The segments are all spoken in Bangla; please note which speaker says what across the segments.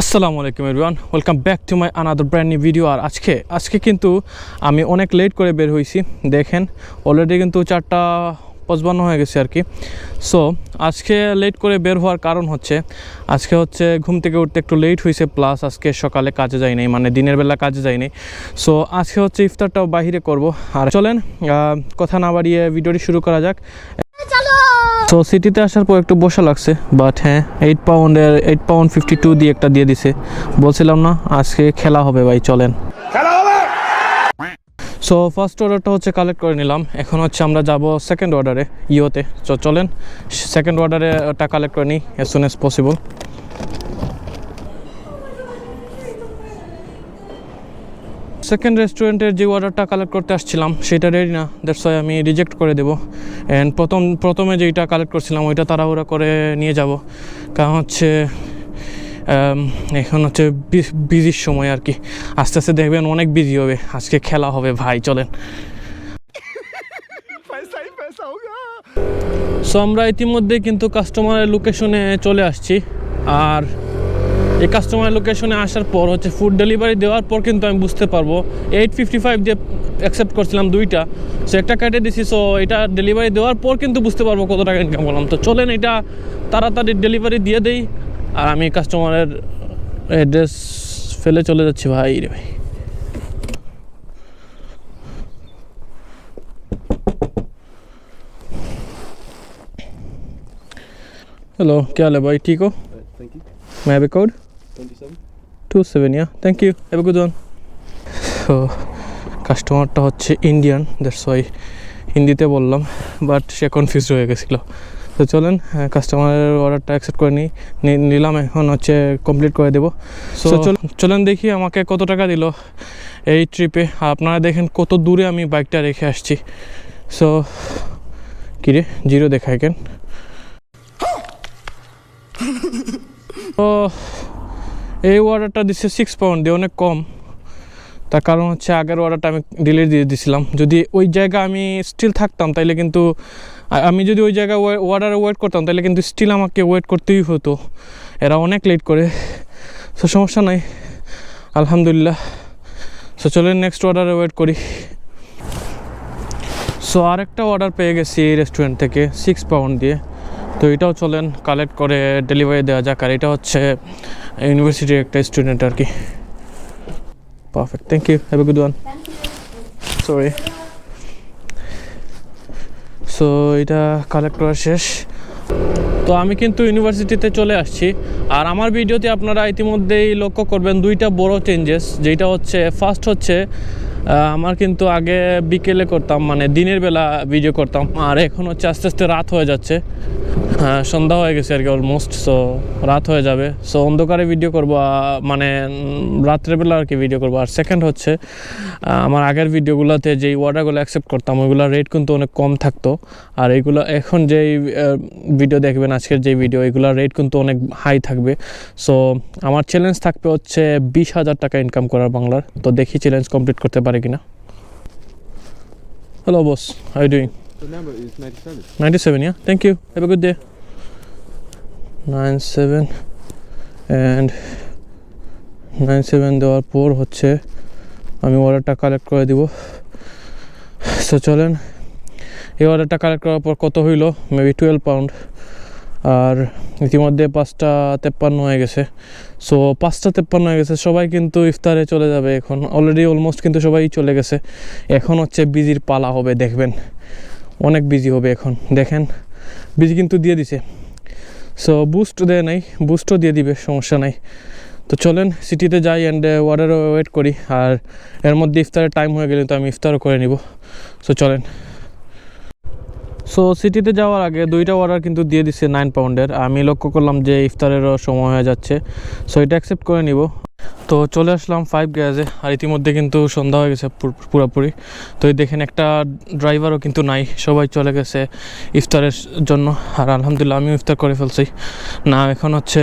Speaker 1: আসসালামু আলাইকুম everyone welcome back to my another brand new video আর আজকে আজকে কিন্তু আমি অনেক লেট করে বের হয়েছি দেখেন অলরেডি কিন্তু চারটা পঁচপান্ন হয়ে গেছে আর কি। সো আজকে লেট করে বের হওয়ার কারণ হচ্ছে, আজকে হচ্ছে ঘুম থেকে উঠতে একটু লেট হয়েছে প্লাস আজকে সকালে কাজে যাই নাই মানে দিনের বেলা কাজে যাই নাই। সো আজকে হচ্ছে ইফতারটাও বাহিরে করব। আর চলেন কথা না বাড়িয়ে ভিডিওটি শুরু করা যাক। তো সিটিতে আসার পর একটু বসা লাগছে বাট হ্যাঁ এইট পাউন্ডের এইট পাউন্ড ফিফটি টু দিয়ে একটা দিয়ে দিছে। বলছিলাম না আজকে খেলা হবে ভাই চলেন। সো ফার্স্ট অর্ডারটা হচ্ছে কালেক্ট করে নিলাম। এখন হচ্ছে আমরা যাব সেকেন্ড অর্ডারে ইওতে তো চলেন সেকেন্ড অর্ডারে ওটা কালেক্ট করে নিই as soon as possible second রেস্টুরেন্টের যে অর্ডারটা কালেক্ট করতে আসছিলাম সেটা রেডি না দ্যাটস ওয়াই আমি রিজেক্ট করে দেবো। অ্যান্ড প্রথম প্রথমে যেইটা কালেক্ট করছিলাম ওইটা তাড়াহুড়া করে নিয়ে যাব। কারণ হচ্ছে এখন হচ্ছে বিজির সময় আর কি। আস্তে আস্তে দেখবেন অনেক বিজি হবে। আজকে খেলা হবে ভাই চলেন। সো আমরা ইতিমধ্যে কিন্তু কাস্টমারের লোকেশনে চলে আসছি। আর এই কাস্টমার লোকেশনে আসার পর হচ্ছে ফুড ডেলিভারি দেওয়ার পর কিন্তু আমি বুঝতে পারব। এইট ফিফটি ফাইভ দিয়ে অ্যাকসেপ্ট করছিলাম দুইটা। সো একটা কেটে দিছি সো এটা ডেলিভারি দেওয়ার পর কিন্তু বুঝতে পারব কত টাকা ইনকাম করলাম। তো চলেন এটা তাড়াতাড়ি ডেলিভারি দিয়ে দেই আর আমি কাস্টমারের অ্যাড্রেস ফেলে চলে যাচ্ছি ভাই রে ভাই। হ্যালো क्या ভাই? ঠিক ও? ठीक हो मैं two seven yeah thank you Have a good so কাস্টমারটা হচ্ছে ইন্ডিয়ান দ্যাটস ওয়াই হিন্দিতে বললাম বাট সে কনফিউজ হয়ে গেছিল। তো চলেন কাস্টমারের অর্ডারটা অ্যাকসেপ্ট করে নিই। নিলাম এখন হচ্ছে কমপ্লিট করে দেবো। সো চলেন দেখি আমাকে কত টাকা দিল এই ট্রিপে আপনারা দেখেন কত দূরে আমি বাইকটা রেখে আসছি। সো কিরে জিরো দেখায় কেন? ও এই অর্ডারটা দিচ্ছে সিক্স পাউন্ড দিয়ে অনেক কম। তার কারণ হচ্ছে আগের অর্ডারটা আমি ডিলে দিয়ে দিয়েছিলাম যদি ওই জায়গা আমি স্টিল থাকতাম, তাইলে কিন্তু আমি যদি ওই জায়গায় অর্ডারে ওয়েট করতাম তাহলে কিন্তু স্টিল আমাকে ওয়েট করতেই হতো। এরা অনেক লেট করে। সো সমস্যা নাই। আলহামদুলিল্লাহ। সো চলেন নেক্সট অর্ডারে ওয়েট করি। সো আরেকটা অর্ডার পেয়ে গেছি এই রেস্টুরেন্ট থেকে সিক্স পাউন্ড দিয়ে। তো এটাও চলেন কালেক্ট করে ডেলিভারি দেওয়া যাক। আর এটা হচ্ছে ইউনিভার্সিটির একটা স্টুডেন্ট আর কি। Perfect thank you have a good one sorry so এটা কালেক্ট করা শেষ। তো আমি কিন্তু ইউনিভার্সিটিতে চলে আসছি। আর আমার ভিডিওতে আপনারা ইতিমধ্যেই লক্ষ্য করবেন দুইটা বড় চেঞ্জেস যেটা হচ্ছে ফার্স্ট হচ্ছে আমার কিন্তু আগে বিকেলে করতাম মানে দিনের বেলা ভিডিও করতাম। আর এখন হচ্ছে আস্তে আস্তে রাত হয়ে যাচ্ছে। সন্ধ্যা হয়ে গেছে আর কি অলমোস্ট সো রাত হয়ে যাবে। সো অন্ধকারে ভিডিও করব মানে রাত্রেবেলা আর কি ভিডিও করব। আর সেকেন্ড হচ্ছে আমার আগের ভিডিওগুলোতে যেই অর্ডারগুলো অ্যাকসেপ্ট করতাম ওইগুলোর রেট কিন্তু অনেক কম থাকতো। আর এইগুলো এখন যেই ভিডিও দেখবেন আজকের যে ভিডিও এগুলোর রেট কিন্তু অনেক হাই থাকবে। সো আমার চ্যালেঞ্জ থাকবে হচ্ছে বিশ হাজার টাকা ইনকাম করার বাংলার। তো দেখি চ্যালেঞ্জ কমপ্লিট করতে পারে কিনা। Hello boss hi doing
Speaker 2: The number is 97.
Speaker 1: 97 yeah? Thank you. Have a good day. 97 and 97 দেওয়ার পর হচ্ছে আমি অর্ডারটা কালেক্ট করে দিব। সো চলেন। এই অর্ডারটা কালেক্ট করার পর কত হইল? মেবি টুয়েলভ পাউন্ড আর ইতিমধ্যে পাঁচটা তেপ্পান্ন হয়ে গেছে। সো পাঁচটা তেপ্পান্ন হয়ে গেছে। সবাই কিন্তু ইফতারে চলে যাবে এখন। অলরেডি অলমোস্ট কিন্তু সবাই চলে গেছে। এখন হচ্ছে বিজির পালা হবে, দেখবেন। অনেক বিজি হবে এখন। দেখেন বিজি কিন্তু দিয়ে দিছে। সো বুস্ট দেয় নাই বুস্টও দিয়ে দিবে, সমস্যা নাই। তো চলেন সিটিতে যাই অ্যান্ড অর্ডার ওয়েট করি। আর এর মধ্যে ইফতারের টাইম হয়ে গেলে তো আমি ইফতারও করে নিব। সো চলেন। সো সিটিতে যাওয়ার আগে দুইটা অর্ডার কিন্তু দিয়ে দিছে নাইন পাউন্ডের আমি লক্ষ্য করলাম যে ইফতারেরও সময় হয়ে যাচ্ছে। সো এটা অ্যাকসেপ্ট করে নিব। তো চলে আসলাম ফাইভ গ্যাসে আর ইতিমধ্যে কিন্তু সন্ধ্যা হয়ে গেছে পুরোপুরি। তো এই দেখেন একটা ড্রাইভারও কিন্তু নাই, সবাই চলে গেছে ইফতারের জন্য। আর আলহামদুলিল্লাহ আমিও ইফতার করে ফেলছি। না, এখন হচ্ছে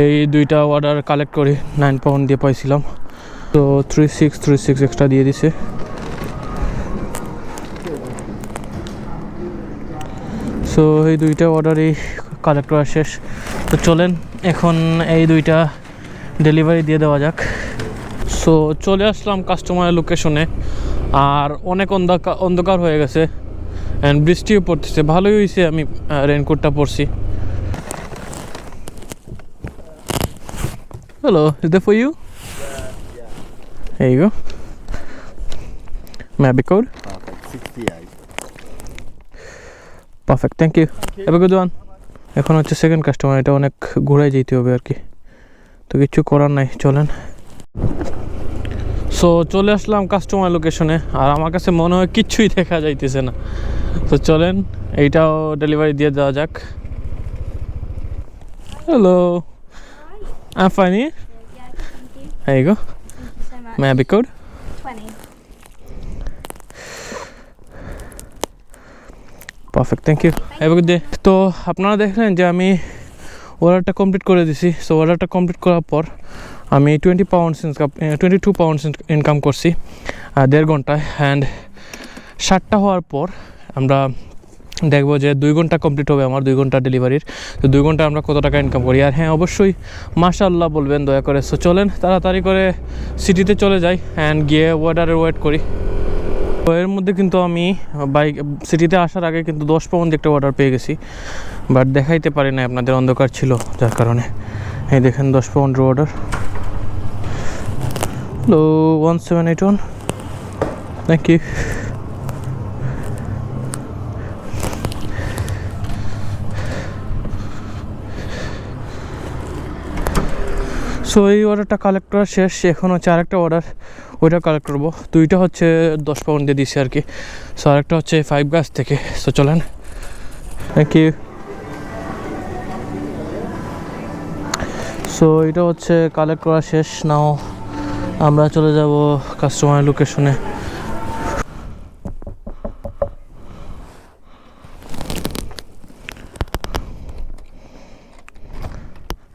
Speaker 1: এই দুইটা অর্ডার কালেক্ট করি নাইন পাউন্ড দিয়ে পাইছিলাম। তো three six three six extra দিয়ে দিছে। সো এই দুইটা অর্ডারই কালেক্ট করা শেষ। তো চলেন, এখন এই দুইটা ডেলিভারি দিয়ে দেওয়া যাক। সো চলে আসলাম কাস্টমারের লোকেশনে আর অনেক অন্ধকার অন্ধকার হয়ে গেছে। অ্যান্ড বৃষ্টিও পড়তেছে। ভালোই হয়েছে আমি রেনকোটটা পরছি। Hello is the for you এই গো maybe code
Speaker 2: Perfect. 68.
Speaker 1: Perfect thank you এবার গুড ওয়ান এখন হচ্ছে সেকেন্ড কাস্টমার এটা অনেক ঘুরাই যেতে হবে আর কি। কিছু করার নাই চলেন। সো চলে আসলাম কাস্টমার লোকেশনে আর আমার কাছে মনে হয় কিচ্ছুই দেখা যাইতেছে না। তো চলেন এইটাও ডেলিভারি দিয়ে দেওয়া যাক। হ্যালো আই ফাইনি. এই গো
Speaker 3: Thank you so much.
Speaker 1: Maybe code perfect thank you have good day তো আপনারা দেখলেন যে আমি অর্ডারটা কমপ্লিট করে দিছি। সো অর্ডারটা কমপ্লিট করার পর আমি twenty pounds income twenty two pounds income করছি দেড় ঘন্টায়। অ্যান্ড সাতটা হওয়ার পর আমরা দেখব যে দুই ঘণ্টা কমপ্লিট হবে আমার, দুই ঘণ্টা ডেলিভারির তো দুই ঘণ্টা আমরা কত টাকা ইনকাম করি? আর হ্যাঁ অবশ্যই মাশাল্লাহ বলবেন, দয়া করে। সো চলেন, তাড়াতাড়ি করে সিটিতে চলে যাই। অ্যান্ড গিয়ে অর্ডারের ওয়েট করি। এর মধ্যে কিন্তু আমি বাইক সিটিতে আসার আগে কিন্তু দশ পাউন্ড একটা অর্ডার পেয়ে গেছি। বাট দেখাইতে পারি না আপনাদের অন্ধকার ছিল, যার কারণে। এই দেখেন দশ পাউন্ডের order hello one seven eight one thank you so এই অর্ডারটা কালেক্ট করা শেষ এখন হচ্ছে আরেকটা অর্ডার ওইটা কালেক্ট করব। দুইটা হচ্ছে দশ পাউন্ড দিয়ে দিছি আর কি। সো আরেকটা হচ্ছে ফাইভ গাছ থেকে। সো চলেন। থ্যাংক ইউ সো এটা হচ্ছে কালেক্ট করা শেষ। নাও আমরা চলে যাব কাস্টমার লোকেশনে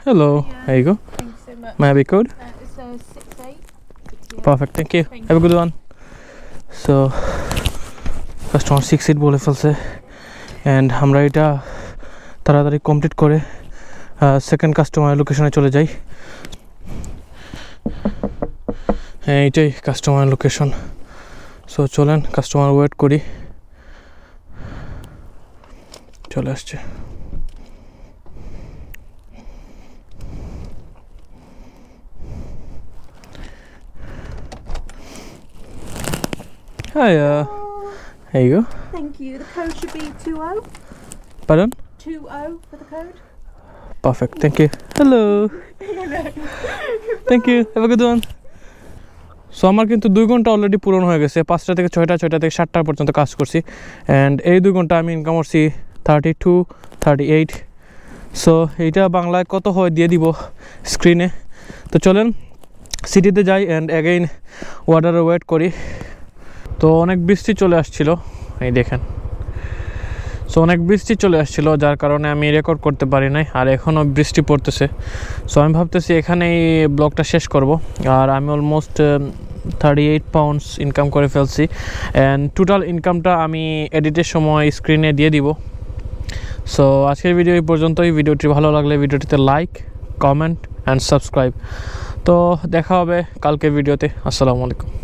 Speaker 1: হ্যালো এই গো maybe code
Speaker 3: Uh, uh, six eight.
Speaker 1: Perfect thank you
Speaker 3: Thank
Speaker 1: have a good one so customer six seat বলে ফেলছে। অ্যান্ড আমরা এটা তাড়াতাড়ি কমপ্লিট করে সেকেন্ড কাস্টমার লোকেশনে চলে যাই। হ্যাঁ এইটাই কাস্টমার লোকেশন সো চলেন কাস্টমার ওয়েট করি। চলে আসছে। Hi, uh, there you go.
Speaker 4: Thank you. The code should be 20.
Speaker 1: Pardon?
Speaker 4: 20 for the code.
Speaker 1: Perfect. Thank you. Hello. Thank you. Have a good one. So আমার কিন্তু দুই ঘণ্টা অলরেডি পূরণ হয়ে গেছে পাঁচটা থেকে ছয়টা ছয়টা থেকে সাতটা পর্যন্ত কাজ করছি অ্যান্ড এই দুই ঘণ্টা আমি ইনকাম করছি thirty two thirty eight so এইটা বাংলায় কত হয় দিয়ে দিব স্ক্রিনে তো চলেন সিটিতে যাই অ্যান্ড অ্যাগেইন অর্ডারে ওয়েট করি তো অনেক বৃষ্টি চলে আসছিল, এই দেখেন। সো অনেক বৃষ্টি চলে আসছিল, যার কারণে আমি রেকর্ড করতে পারি নাই, আর এখনও বৃষ্টি পড়তেছে। সো আমি ভাবতেছি এখানেই ব্লগটা শেষ করব, আর আমি almost thirty eight pounds income করে ফেলছি অ্যান্ড টোটাল ইনকামটা আমি এডিটের সময় স্ক্রিনে দিয়ে দিব। সো আজকের ভিডিও এই পর্যন্তই। ভিডিওটি ভালো লাগলে ভিডিওটিতে লাইক কমেন্ট অ্যান্ড সাবস্ক্রাইব তো, দেখা হবে কালকের ভিডিওতে আসসালামু আলাইকুম।